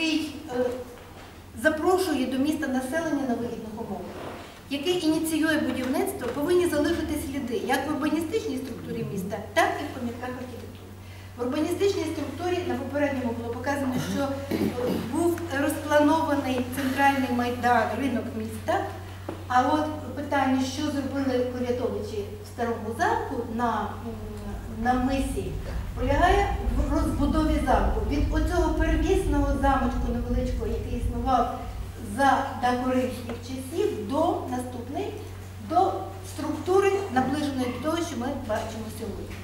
який е, запрошує до міста населення на вигідних умовах, який ініціює будівництво, повинні залишити сліди як в урбаністичній структурі міста, так і в пам'ятках архітектури. В урбаністичній структурі на попередньому було показано, що був розпланований центральний майдан, ринок міста. А от питання, що зробили Корятовичі в старому замку на, на мисі, полягає в розбудові замку. Від оцього первісного замочку невеличкого, який існував за дакоримських часів, до наступний, до структури, наближеної до того, що ми бачимо сьогодні.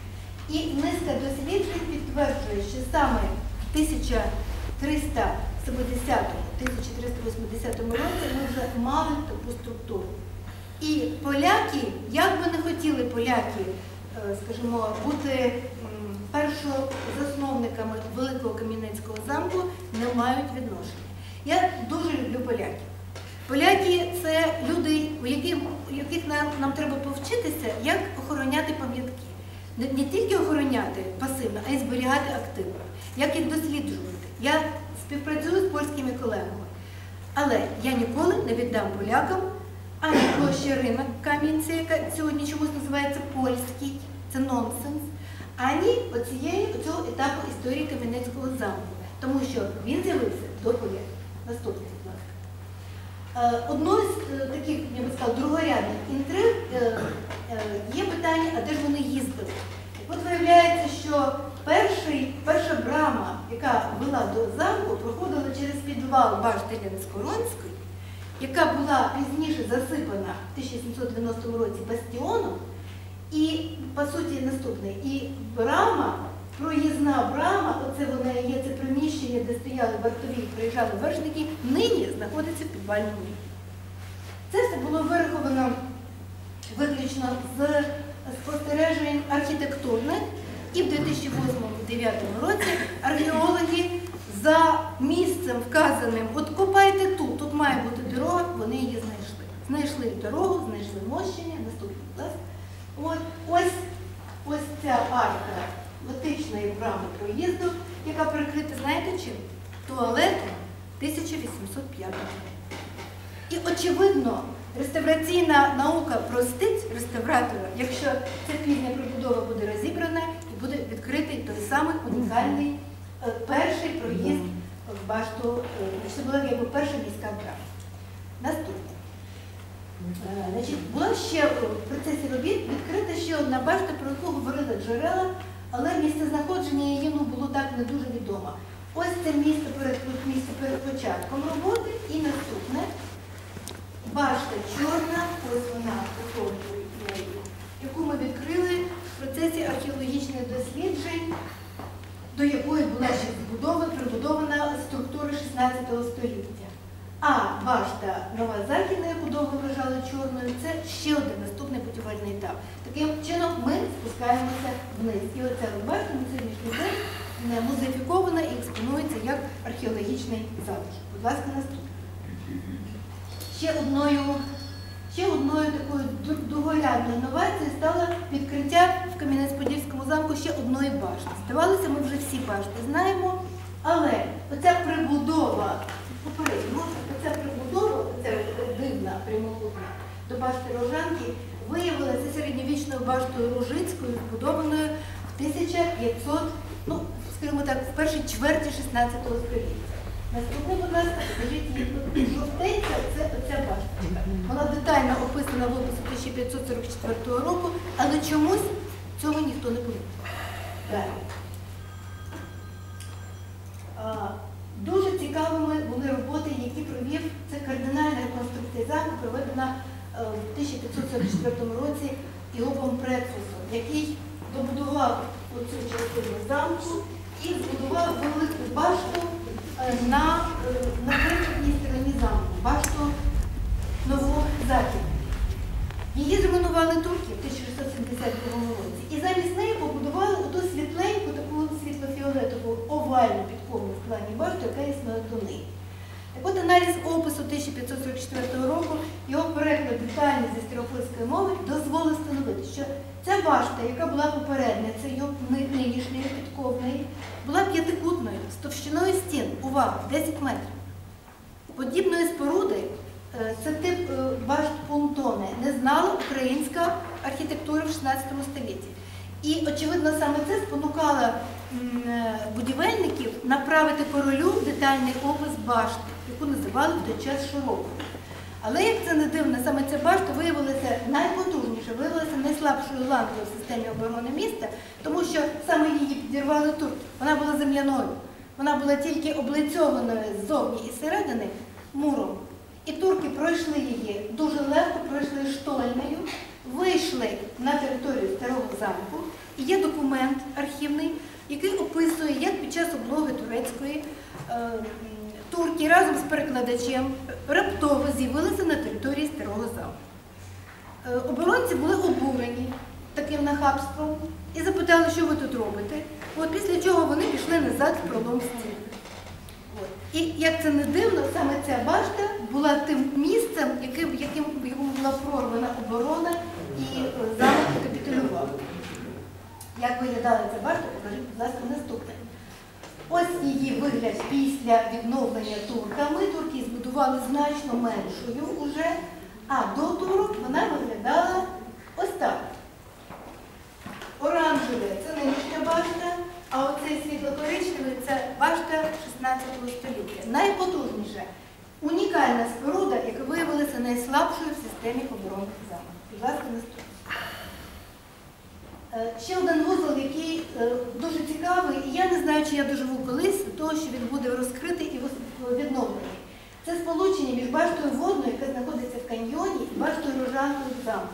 І низка досліджень підтверджує, що саме в 1370-1380 році мали таку структуру. І поляки, як би не хотіли поляки, е, скажімо, бути першозасновниками Великого Кам'янецького замку, не мають відношення. Я дуже люблю поляків. Поляки це люди, у яких, у яких нам, нам треба повчитися, як охороняти пам'ятки. Не, не тільки охороняти пасивно, а й зберігати активно, як їх досліджувати. Я співпрацюю з польськими колегами. Але я ніколи не віддам полякам ані площі ринок Кам'янця, яка сьогодні чомусь називається польський, це нонсенс, ані оцієї, оцього етапу історії Кам'янецького замку, тому що він з'явився до поляків. Наступний, будь ласка. Е, Одною з е, таких, я би сказала, другорядних інтриг е, е, є питання, а де ж вони їздили? От виявляється, що перший, перша брама, яка вела до замку, проходила через підвал башти Ленскоронської, яка була пізніше засипана в 1790 році бастіоном. І, по суті, наступне, і брама, проїзна брама, оце вона є це приміщення, де стояли вартові приїжджали вершники, нині знаходиться в підвальному рівні. Це все було вираховано виключно з спостережень архітектурних, і в 2008-2009 році археологи за місцем вказаним, от копайте тут, тут має бути дорога, вони її знайшли. Знайшли дорогу, знайшли мощення, наступний ласка. От, ось, ось ця арка готичної брами проїзду, яка прикрита, знаєте чим? Туалетом 1805 року. І очевидно, реставраційна наука простить реставратора, якщо ця пізня прибудова буде розібрана і буде відкритий той самий унікальний перший проїзд в башту, е, це була якби перша міська брама. Наступне. Е, Значить, була ще в процесі робіт відкрита ще одна башта, про яку говорили джерела, але місце знаходження її ну, було так не дуже відомо. Ось це місце перед, місце перед початком роботи і наступне. Башта чорна, ось вона нею, яку ми відкрили в процесі археологічних досліджень, до якої була ще збудована, прибудована структура 16 століття. А башта Нова Західна, яку довго вважали чорною, це ще один наступний будівельний етап. Таким чином ми спускаємося вниз. І оця от башта на сьогоднішній день е, музеїфікована і експонується як археологічний залишок. Будь ласка, наступне. Ще одною, ще одною такою другорядною інновацією стало відкриття в Кам'янець-Подільському замку ще одної башти. Здавалося, ми вже всі башти знаємо, але оця прибудова, попередньо, оця прибудова, оця дивна прямокутна до башти Рожанки, виявилася середньовічною баштою Ружицькою, збудованою в 1500, ну, скажімо так, в першій чверті 16 століття. Наступне, будь ласка, покажіть її. Жовтенька це оця башточка. Вона детально описана в описі 1544 року, але чомусь цього ніхто не помітив. Дуже цікавими були роботи, які провів це кардинальна реконструкція замку, проведена е, в 1544 році Іопом Предфусом, який добудував оцю частину замку і збудував велику башту е, на, е, на прикладній стороні замку, башту Новозахідну. Її зруйнували турки в 1672 році. І замість неї побудували оту світленьку, таку світло-фіолетову овальну підкову в плані башту, яка існує до неї. Так от аналіз опису 1544 року, його переклад детальний зі старопольської мови дозволив встановити, що Ця башта, яка була попередницею ни- нинішньої підковної, була п'ятикутною з товщиною стін, увага, 10 метрів. Подібної споруди, це тип е, башт понтони, не знала українська архітектура в 16 столітті. І, очевидно, саме це спонукало е, будівельників направити королю детальний опис башти, яку називали в той час широкою. Але як це не дивно, саме ця башта виявилася найпотужніша, виявилася найслабшою ланкою в системі оборони міста, тому що саме її підірвали турки. Вона була земляною. Вона була тільки облицьованою ззовні і зсередини муром. І турки пройшли її дуже легко, пройшли штольнею, вийшли на територію старого замку. І є документ архівний, який описує, як під час облоги турецької е, турки разом з перекладачем раптово з'явилися на території старого замку. Е, Оборонці були обурені таким нахабством і запитали, що ви тут робите. От після чого вони пішли назад в пролом стін. От. І як це не дивно, саме ця башта була тим місцем, яким, яким, була прорвана оборона і е, замок капітулював. Як виглядала ця башта, покажіть, будь ласка, наступне. Ось її вигляд після відновлення турками. Турки збудували значно меншою уже, а до турок вона виглядала ось так. Оранжеве це нинішня башта, а оцей світло-коричневий це башта 16 століття. Найпотужніша, унікальна споруда, яка виявилася найслабшою в системі оборони замку. Будь ласка, наступне. Е, Ще один вузол, який е, дуже цікавий, і я не знаю, чи я доживу колись до того, що він буде розкритий і відновлений. Це сполучення між баштою водною, яка знаходиться в каньйоні, і баштою рожанкою замку.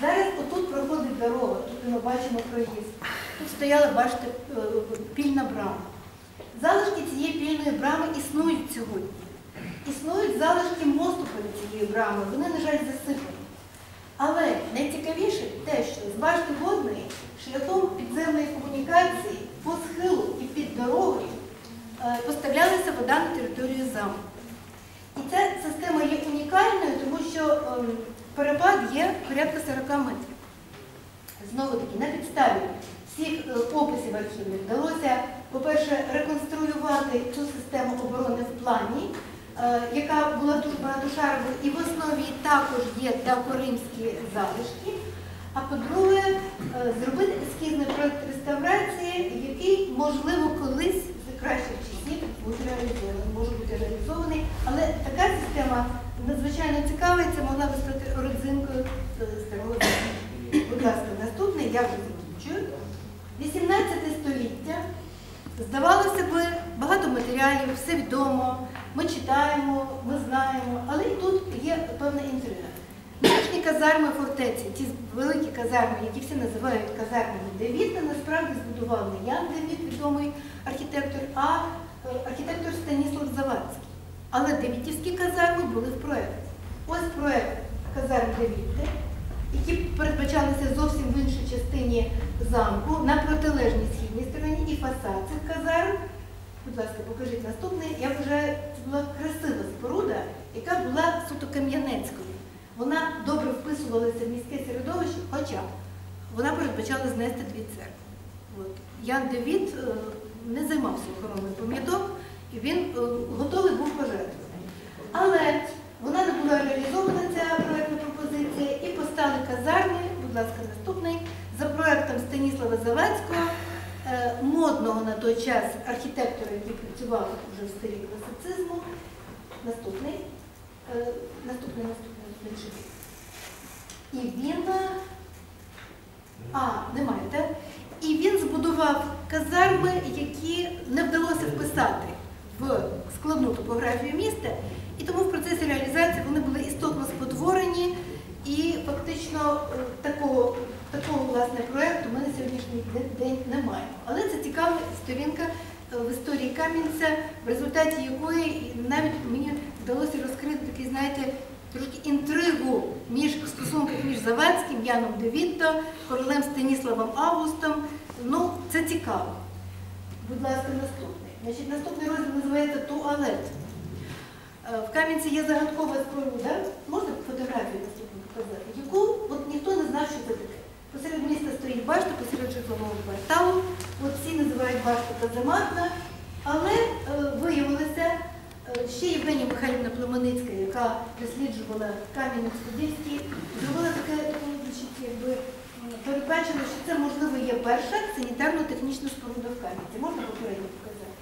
Зараз отут проходить дорога, тут ми бачимо проїзд. Тут стояла башта е, пільна брама. Залишки цієї пільної брами існують сьогодні. Існують залишки мосту перед цією брамою, вони, на жаль, засипані. Але найцікавіше те, що з башти водної шляхом підземної комунікації по схилу і під дорогою е, поставлялася вода на територію замку. І ця система є унікальною, тому що ем, перепад є порядка 40 метрів. Знову таки, на підставі всіх е, описів архівних вдалося, по-перше, реконструювати цю систему оборони в плані, яка була дуже багатошаровою, і в основі також є давкоримські залишки. А по-друге, е, зробити ескізний проєкт реставрації, який, можливо, колись з кращих часів буде реалізований, може бути реалізований. Але така система надзвичайно цікава, і це могла би стати родзинкою е, старого. Будь ласка, наступний я вже закінчую. 18 століття. Здавалося би, багато матеріалів, все відомо, ми читаємо, ми знаємо, але і тут є певна інтрига. Нинішні казарми фортеці, ті великі казарми, які всі називають казармами Девіта, насправді збудував не Ян Девіт, відомий архітектор, а е, архітектор Станіслав Завадський. Але девітівські казарми були в проєкті. Ось проєкт казарм Девіти, які передбачалися зовсім в іншій частині замку, на протилежній східній стороні і фасад цих казарм. Будь ласка, покажіть наступний. Я вважаю, це була красива споруда, яка була суто кам'янецькою. Вона добре вписувалася в міське середовище, хоча вона передбачала знести дві церкви. От. Ян Девід е, не займався охороною пам'яток, і він е, готовий був пожертвувати. Але вона не була реалізована, ця проєктна пропозиція, і постали казарми, будь ласка, наступний, за проєктом Станіслава Завецького, модного на той час архітектора, який працював вже в стилі класицизму. Наступний. Е, Наступний, наступний, наступний. І він. е, А, немає, так? І він збудував казарми, які не вдалося вписати в складну топографію міста, і тому в процесі реалізації вони були істотно спотворені, і фактично е, такого, такого власне проєкту ми на сьогоднішній день- не маємо. Але це цікава сторінка е, в історії Кам'янця, в результаті якої навіть мені вдалося розкрити такий, знаєте, трошки інтригу між стосунках між Завадським, Яном Девітто, королем Станіславом Августом. Ну, це цікаво. Будь ласка, наступний. Значить, наступний розділ називається туалет. Е, В Кам'янці є загадкова споруда, можна фотографію наступну показати, яку от ніхто не знав, що це таке. Посеред міста стоїть башта, посеред житлового кварталу. От башту казематна, але е, виявилося, е, ще Євгенія Михайлівна Племоницька, яка досліджувала Кам'янець-Подільський, зробила таке якби передбачено, що це можливо є перша санітарно-технічна споруда в Кам'янці. Можна попередньо показати?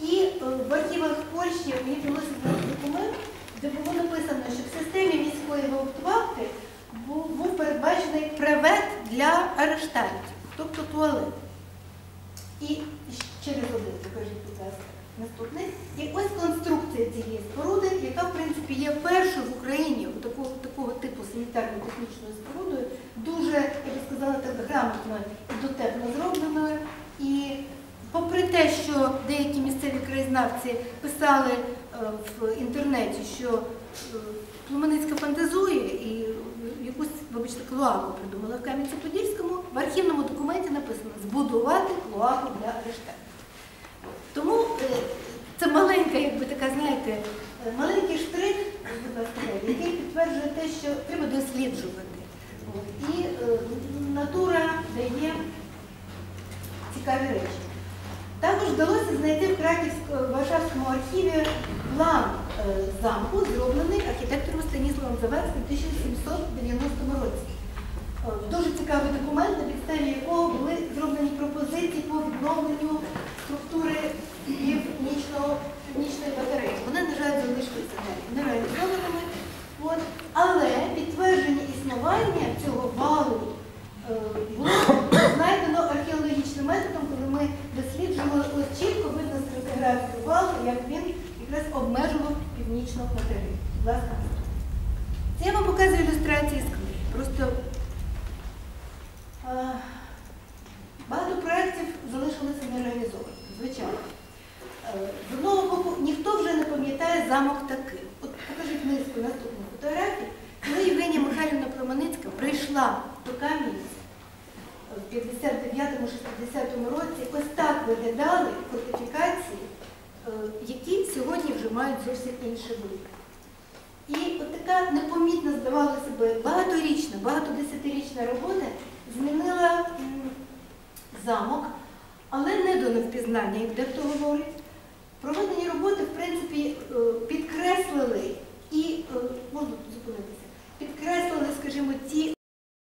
І е, в архівах Польщі мені вдалося документ, де було написано, що в системі міської гауптвахти був, передбачений превет для арештантів, тобто туалет. І через один, покажіть, будь ласка, наступний. І ось конструкція цієї споруди, яка, в принципі, є першою в Україні такого, такого типу санітарно-технічною спорудою, дуже, я би сказала, так грамотно і дотепно зробленою. І попри те, що деякі місцеві краєзнавці писали е, в інтернеті, що е, фантазує і якусь, вибачте, клоаку придумала в Кам'янці-Подільському, в архівному документі написано збудувати клоаку для арештантів. Тому е, це маленька, якби така, знаєте, маленький штрих, який підтверджує те, що треба досліджувати. І е, натура дає цікаві речі. Також вдалося знайти в Краківському Варшавському архіві план замку, зроблений архітектором Станіславом Заверським у 1790 році. Е, Дуже цікавий документ, на підставі якого були зроблені пропозиції по відновленню структури північного північної батареї. Вони, на жаль, залишилися далі нереалізованими. От. Але підтвердження існування цього валу е, було знайдено археологічним методом, коли ми досліджували ось чітко видно стратиграфію валу, як він якраз обмежував північну батарею. Будь ласка. Це я вам показую ілюстрації. Просто е, багато проєктів залишилися нереалізованими, звичайно. Е, З одного боку, ніхто вже не пам'ятає замок такий. От покажіть низку наступних фотографій. Коли Євгенія Михайлівна Племаницька прийшла до Кам'янця в 59-60 році, ось так виглядали фортифікації, е, які сьогодні вже мають зовсім інший вигляд. Така непомітна, здавалося би, багаторічна, багатодесятирічна робота змінила замок, але не до невпізнання, як дехто говорить. Проведені роботи, в принципі, е, підкреслили і, е, можна зупинитися, підкреслили, скажімо, ті